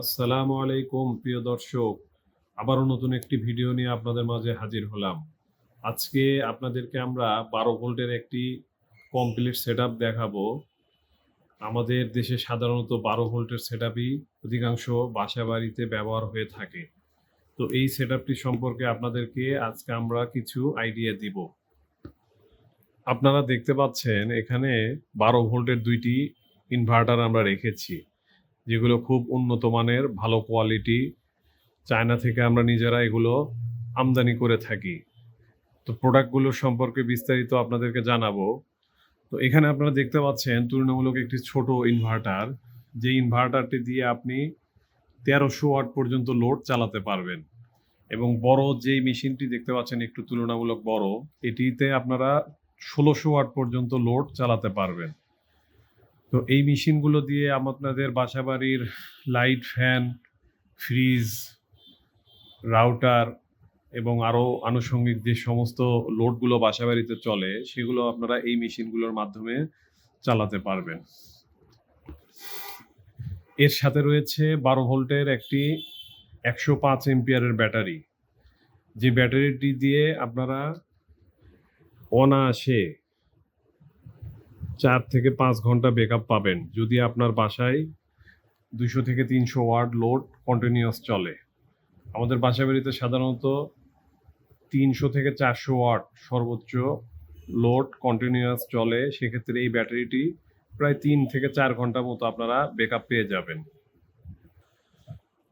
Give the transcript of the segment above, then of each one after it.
আসসালামু আলাইকুম, প্রিয় দর্শক। আবারও নতুন একটি ভিডিও নিয়ে আপনাদের মাঝে হাজির হলাম। আজকে আপনাদেরকে আমরা বারো ভোল্টের একটি কমপ্লিট সেট দেখাবো। আমাদের দেশে সাধারণত বারো ভোল্টের সেট অধিকাংশ বাসা বাড়িতে ব্যবহার হয়ে থাকে। তো এই সেট সম্পর্কে আপনাদেরকে আজকে আমরা কিছু আইডিয়া দিব। আপনারা দেখতে পাচ্ছেন, এখানে বারো ভোল্টের দুইটি ইনভার্টার আমরা রেখেছি। যেগুলো খুব উন্নত মানের, ভালো কোয়ালিটি চায়না থেকে আমরা নিজেরা এগুলো আমদানি করে থাকি। তো প্রোডাক্টগুলো সম্পর্কে বিস্তারিত আপনাদেরকে জানাব। তো এখানে আপনারা দেখতে পাচ্ছেন তুলনামূলক একটি ছোট ইনভার্টার যে ইনভার্টারটি দিয়ে আপনি তেরোশো ওয়াট পর্যন্ত লোড চালাতে পারবেন। এবং বড় যেই মেশিনটি দেখতে পাচ্ছেন একটু তুলনামূলক বড়, এটিতে আপনারা ষোলোশো ওয়াট পর্যন্ত লোড চালাতে পারবেন। তো এই মেশিনগুলো দিয়ে আপনাদের বাসাবাড়ির লাইট ফ্যান, ফ্রিজ, রাউটার এবং আরও আনুষঙ্গিক যে সমস্ত লোডগুলো বাসাবাড়িতে চলে, সেগুলো আপনারা এই মেশিনগুলোর মাধ্যমে চালাতে পারবেন। এর সাথে রয়েছে বারো ভোল্টের একটি একশো পাঁচ এম্পিয়ারের ব্যাটারি। যে ব্যাটারিটি দিয়ে আপনারা অনায়াসে চার থেকে পাঁচ ঘণ্টা ব্যাকআপ পাবেন। যদি আপনার বাসায় দুশো থেকে তিনশো ওয়ার্ড লোড কন্টিনিউয়াস চলে। আমাদের বাসা বাড়িতে সাধারণত তিনশো থেকে চারশো ওয়াট সর্বোচ্চ লোড কন্টিনিউয়াস চলে। সেক্ষেত্রে এই ব্যাটারিটি প্রায় তিন থেকে চার ঘণ্টা মতো আপনারা ব্যাকআপ পেয়ে যাবেন।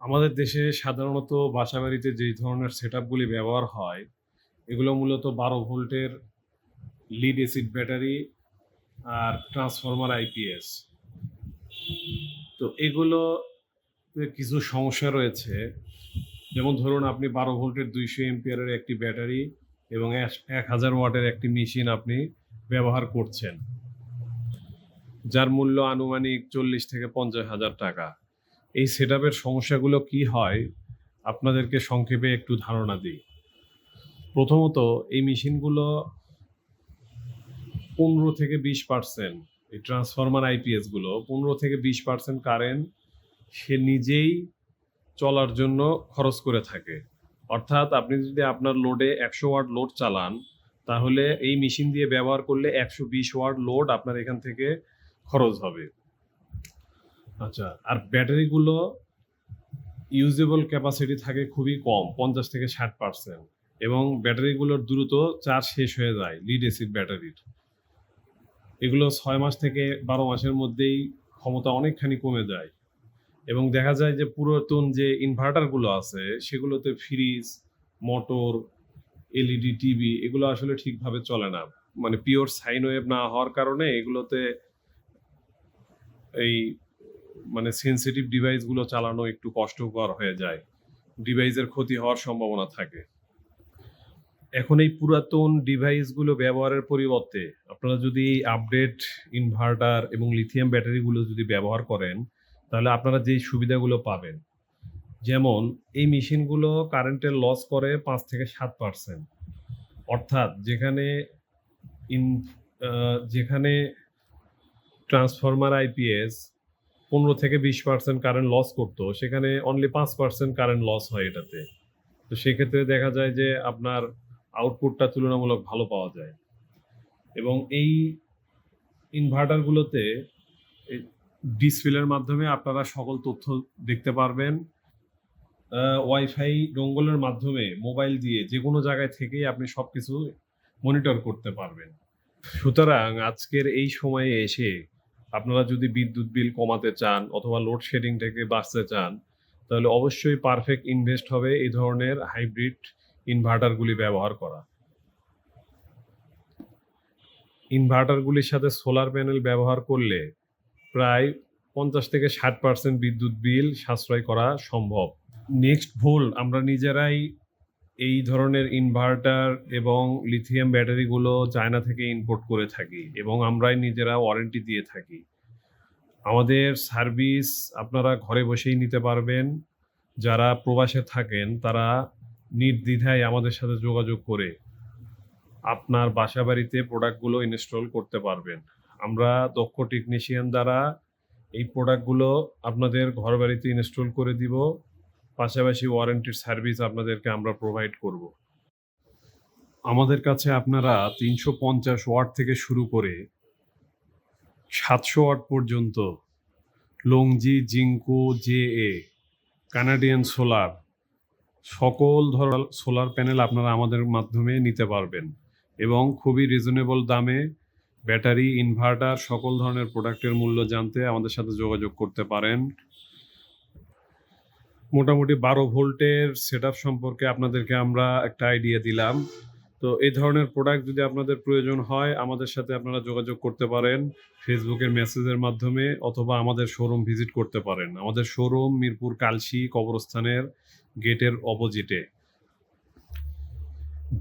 আমাদের দেশে সাধারণত বাসা বাড়িতে যেই ধরনের সেট ব্যবহার হয়, এগুলো মূলত বারো ভোল্টের লিড এসিড ব্যাটারি আর ট্রান্সফরমার আইপিএস তো এগুলো কিছু সমস্যা রয়েছে। যেমন ধরুন, আপনি বারো ভোল্টের দুইশো এমপিয়ারের একটি ব্যাটারি এবং এক হাজার ওয়াটের একটি মেশিন আপনি ব্যবহার করছেন। যার মূল্য আনুমানিক চল্লিশ থেকে পঞ্চাশ হাজার টাকা। এই সেট সমস্যাগুলো কি হয়, আপনাদেরকে সংক্ষেপে একটু ধারণা দিই। প্রথমত, এই মেশিনগুলো পনেরো থেকে বিশ পার্সেন্ট এই ট্রান্সফরমার আইপিএসগুলো, পনেরো থেকে বিশ পার্সেন্ট কারেন্ট সে নিজেই চলার জন্য খরচ করে থাকে। অর্থাৎ আপনি যদি আপনার লোডে একশো ওয়াট লোড চালান, তাহলে এই মেশিন দিয়ে ব্যবহার করলে একশো বিশ ওয়াট লোড আপনার এখান থেকে খরচ হবে। আচ্ছা আর ব্যাটারিগুলো ইউজেবল ক্যাপাসিটি থাকে খুবই কম, পঞ্চাশ থেকে ষাট পার্সেন্ট এবং ব্যাটারিগুলোর দ্রুত চার্জ শেষ হয়ে যায় লিড এসিড ব্যাটারির এগুলো ছয় মাস থেকে বারো মাসের মধ্যেই ক্ষমতা অনেকখানি কমে যায়। এবং দেখা যায় যে পুরাতন যে ইনভার্টারগুলো আছে, সেগুলোতে ফ্রিজ মোটর এলইডি টিভি এগুলো আসলে ঠিকভাবে চলে না। মানে পিওর সাইন ওয়েভ না হওয়ার কারণে এগুলোতে এই মানে সেন্সিটিভ ডিভাইসগুলো চালানো একটু কষ্টকর হয়ে যায়। ডিভাইসের ক্ষতি হওয়ার সম্ভাবনা থাকে। এখন এই পুরাতন ডিভাইসগুলো ব্যবহারের পরিবর্তে আপনারা যদি আপডেট ইনভার্টার এবং লিথিয়াম ব্যাটারিগুলো যদি ব্যবহার করেন, তাহলে আপনারা যেই সুবিধাগুলো পাবেন। যেমন, এই মেশিনগুলো কারেন্টের লস করে পাঁচ থেকে সাত পার্সেন্ট অর্থাৎ যেখানে ইন যেখানে ট্রান্সফরমার আইপিএস পনেরো থেকে বিশ পার্সেন্ট কারেন্ট লস করতো, সেখানে অনলি পাঁচ পার্সেন্ট কারেন্ট লস হয় এটাতে। তো সেক্ষেত্রে দেখা যায় যে আপনার আউটপুটটা তুলনামূলক ভালো পাওয়া যায়। এবং এই ইনভার্টারগুলোতে ডিসপ্লের মাধ্যমে আপনারা সকল তথ্য দেখতে পারবেন। ওয়াইফাই ডঙ্গলের মাধ্যমে মোবাইল দিয়ে যে কোনো জায়গায় থেকেই আপনি সব কিছু মনিটর করতে পারবেন। সুতরাং আজকের এই সময়ে এসে আপনারা যদি বিদ্যুৎ বিল কমাতে চান অথবা লোডশেডিং থেকে বাঁচতে চান, তাহলে অবশ্যই পারফেক্ট ইনভেস্ট হবে এই ধরনের হাইব্রিড ইনভার্টারগুলি ব্যবহার করা। ইনভার্টারগুলির সাথে সোলার প্যানেল ব্যবহার করলে প্রায় পঞ্চাশ থেকে ষাট পার্সেন্ট বিদ্যুৎ বিল সাশ্রয় করা সম্ভব। নেক্সট ভুল, আমরা নিজেরাই এই ধরনের ইনভার্টার এবং লিথিয়াম ব্যাটারিগুলো চায়না থেকে ইম্পোর্ট করে থাকি এবং আমরাই নিজেরা ওয়ারেন্টি দিয়ে থাকি। আমাদের সার্ভিস আপনারা ঘরে বসেই নিতে পারবেন। যারা প্রবাসে থাকেন, তারা নির্দ্বিধায় আমাদের সাথে যোগাযোগ করে আপনার বাসা বাড়িতে প্রোডাক্টগুলো ইনস্টল করতে পারবেন। আমরা দক্ষ টেকনিশিয়ান দ্বারা এই প্রোডাক্টগুলো আপনাদের ঘর বাড়িতে ইনস্টল করে দিব, পাশাপাশি ওয়ারেন্টির সার্ভিস আপনাদেরকে আমরা প্রোভাইড করব। আমাদের কাছে আপনারা তিনশো পঞ্চাশ ওয়াট থেকে শুরু করে সাতশো ওয়াট পর্যন্ত Longi Jinko J A Canadian solar সকল ধরনের সোলার প্যানেল আপনারা আমাদের মাধ্যমে নিতে পারবেন এবং খুবই রিজনেবল দামে ব্যাটারি ইনভার্টার সকল ধরনের প্রোডাক্টের মূল্য জানতে আমাদের সাথে যোগাযোগ করতে পারেন। মোটামুটি বারো ভোল্টের সেট সম্পর্কে আপনাদেরকে আমরা একটা আইডিয়া দিলাম। তো এই ধরনের প্রোডাক্ট যদি আপনাদের প্রয়োজন হয়, আমাদের সাথে আপনারা যোগাযোগ করতে পারেন ফেসবুকের মেসেজের মাধ্যমে অথবা আমাদের শোরুম ভিজিট করতে পারেন। আমাদের শোরুম মিরপুর কালশি কবরস্থানের গেটের অপোজিটে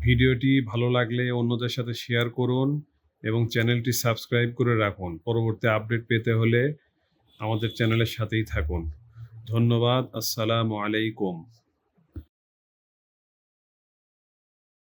ভিডিওটি ভালো লাগলে অন্যদের সাথে শেয়ার করুন এবং চ্যানেলটি সাবস্ক্রাইব করে রাখুন। পরবর্তী আপডেট পেতে হলে আমাদের চ্যানেলের সাথেই থাকুন। ধন্যবাদ, আসসালামু আলাইকুম।